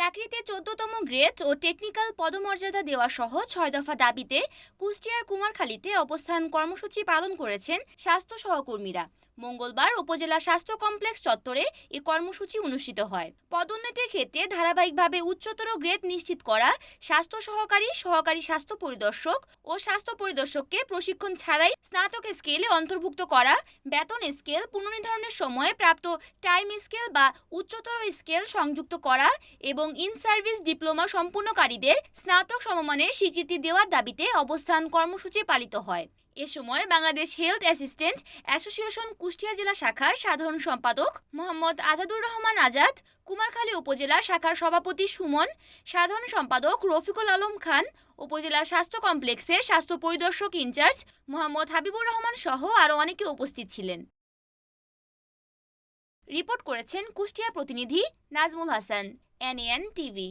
চাকরিতে চোদ্দতম গ্রেড ও টেকনিক্যাল পদমর্যাদা দেওয়া সহ ছয় দফা দাবিতে কুষ্টিয়ার কুমারখালীতে অবস্থান কর্মসূচি পালন করেছেন স্বাস্থ্য সহকর্মীরা। মঙ্গলবার উপজেলা স্বাস্থ্য কমপ্লেক্স চত্বরে এ কর্মসূচি অনুষ্ঠিত হয়। পদোন্নতির ক্ষেত্রে ধারাবাহিকভাবে উচ্চতর গ্রেড নিশ্চিত করা স্বাস্থ্য সহকারী সহকারী স্বাস্থ্য পরিদর্শক ও স্বাস্থ্য পরিদর্শককে প্রশিক্ষণ ছাড়াই স্নাতক স্কেলে অন্তর্ভুক্ত করা, বেতন স্কেল, পুনর্নির্ধারণের সময় প্রাপ্ত টাইম স্কেল বা উচ্চতর স্কেল সংযুক্ত করা এবং ইন সার্ভিস ডিপ্লোমা সম্পূর্ণকারীদের স্নাতক সমমানের স্বীকৃতি দেওয়ার দাবিতে অবস্থান কর্মসূচি পালিত হয়। এ সময় Bangladesh health assistant association Kushtia জেলা শাখার সাধারণ সম্পাদক মোহাম্মদ আজাদুর রহমান আজাদ, কুমারখালী উপজেলা শাখার সভাপতি সুমন, সাধারণ সম্পাদক রফিকুল আলম খান, উপজেলা স্বাস্থ্য কমপ্লেক্সের স্বাস্থ্য পরিদর্শক ইনচার্জ মোহাম্মদ হাবিবুর রহমান সহ আরও অনেকে উপস্থিত ছিলেন। রিপোর্ট করেছেন কুষ্টিয়া প্রতিনিধি নাজমুল হাসান, এনএন টিভি।